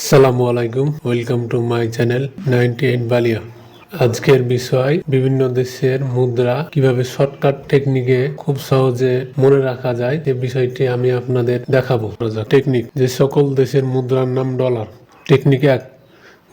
আসসালামু আলাইকুম, welcome to my channel ninety eight Baliya. আজকের বিষয়, বিভিন্ন দেশের মুদ্রা কীভাবে শর্টকাট টেকনিকে খুব সহজে মনে রাখা যায় যে বিষয়টি আমি আপনাদের দেখাবো। টেকনিক যে সকল দেশের মুদ্রার নাম ডলার টেকনিক এক।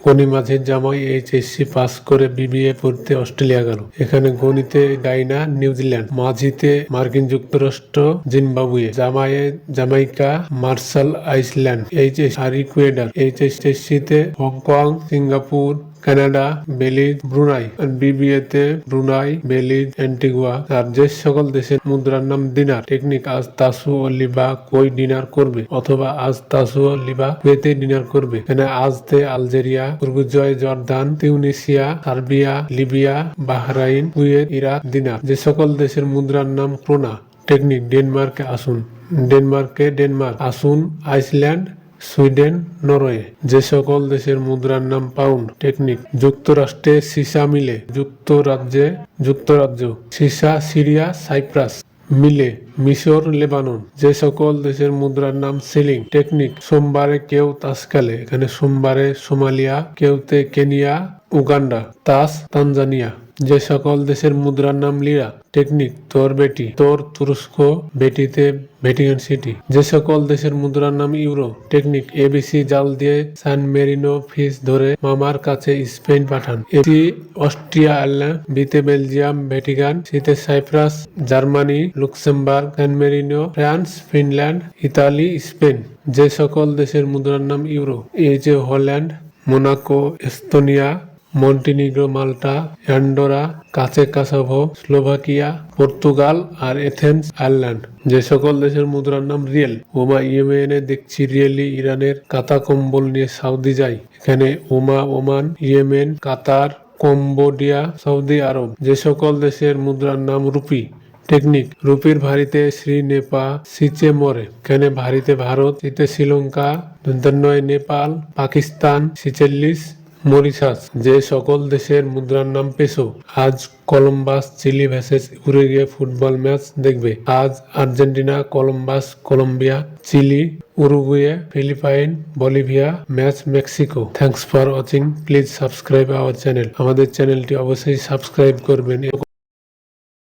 গণি মাঝের জামাই এইচএসসি পাস করে বিবিএ পড়তে অস্ট্রেলিয়া গেল। এখানে গণিতে ডাইনা নিউজিল্যান্ড, মাঝিতে মার্কিন যুক্তরাষ্ট্র, জিম্বাবুয়ে জামায়ে জামাইকা মার্শাল আইসল্যান্ড এইচএস আর ইকুয়েডার এইচএসসি তে Hong Kong, Singapore Canada, Belize, Brunei. আর বিবিএ তে ব্রুনাই, বেলিজ, অ্যান্টিগুয়া। আর যে সকল দেশের মুদ্রার নাম দিনার, টেকনিক আজ তাসু ও লিবা কই ডিনার করবে? অথবা আজ তাসু ও লিবা কুয়েতে ডিনার করবে? এখানে আজতে Algeria, উরুগুজয়, Jordan, Tunisia, Serbia, Libya, Bahrain, Kuwait, Iraq dinar. যে সকল দেশের মুদ্রার নাম ক্রোনা টেকনিক ডেনমার্কে আসুন। ডেনমার্কে ডেনমার্ক। আসুন আইসল্যান্ড সুইডেন, নরওয়ে, যে সকল দেশের মুদ্রার নাম পাউন্ড টেকনিক, যুক্তরাষ্ট্রে সিসা মিলে, যুক্তরাজ্যে যুক্তরাজ্য, সিসা, সিরিয়া, সাইপ্রাস মিলে, মিশর, লেবানন, যে সকল দেশের মুদ্রার নাম সিলিং টেকনিক, সোমবারে কেউ তাসকালে, এখানে সোমবারে সোমালিয়া, কেউতে কেনিয়া উগান্ডা, তাস, তানজানিয়া, যে সকল দেশের মুদ্রার নাম লিরা, টেকনিক, তোর বেটি, তোর তুরস্ক বেটিতে ভ্যাটিকান সিটি। যে সকল দেশের মুদ্রার নাম ইউরো, টেকনিক এবিসি জাল দিয়ে সান মেরিনো ফিস ধরে মামার কাছে স্পেন পাঠান। এটি অস্ট্রিয়া, আয়ারল্যান্ড, বিতে বেলজিয়াম, ভ্যাটিকান সিতে Cyprus, Germany, Luxembourg, San Marino, France, Finland, Italy, Spain. যে সকল দেশের মুদ্রার নাম ইউরো, এই যে Holland, Monaco, Estonia Montenegro, Malta, Andorra, কাছে কাসাভো, স্লোভাকিয়া, পর্তুগাল আর এথেন্স, আয়ারল্যান্ড। যে সকল দেশের মুদ্রার নাম রিয়েল। ওমা ইয়েমেনে দেখছি রিয়েলি ইরানের কাতা কম্বল নিয়ে সাউদি যাই। এখানে ওমা, Oman, Yemen, Qatar, Cambodia, Saudi Arabia. যে সকল দেশের মুদ্রার নাম রুপি। টেকনিক, রুপির ভারিতে শ্রী নেপা, সিচে মরে। এখানে ভারিতে ভারত সিতে শ্রীলঙ্কা দন্তন্বয় নেপাল, পাকিস্তান, সিচেল্লিশ মরিশাস, যে সকল দেশের মুদ্রার নাম পেসো আজ Columbus Chile ভ্যাসেস Uruguay football match দেখবে। আজ Argentina, Columbus, Colombia, Chile, Uruguay, Philippines, Bolivia, match Mexico. Thanks for watching please subscribe our channel আমাদের চ্যানেলটি অবশ্যই সাবস্ক্রাইব করবেন।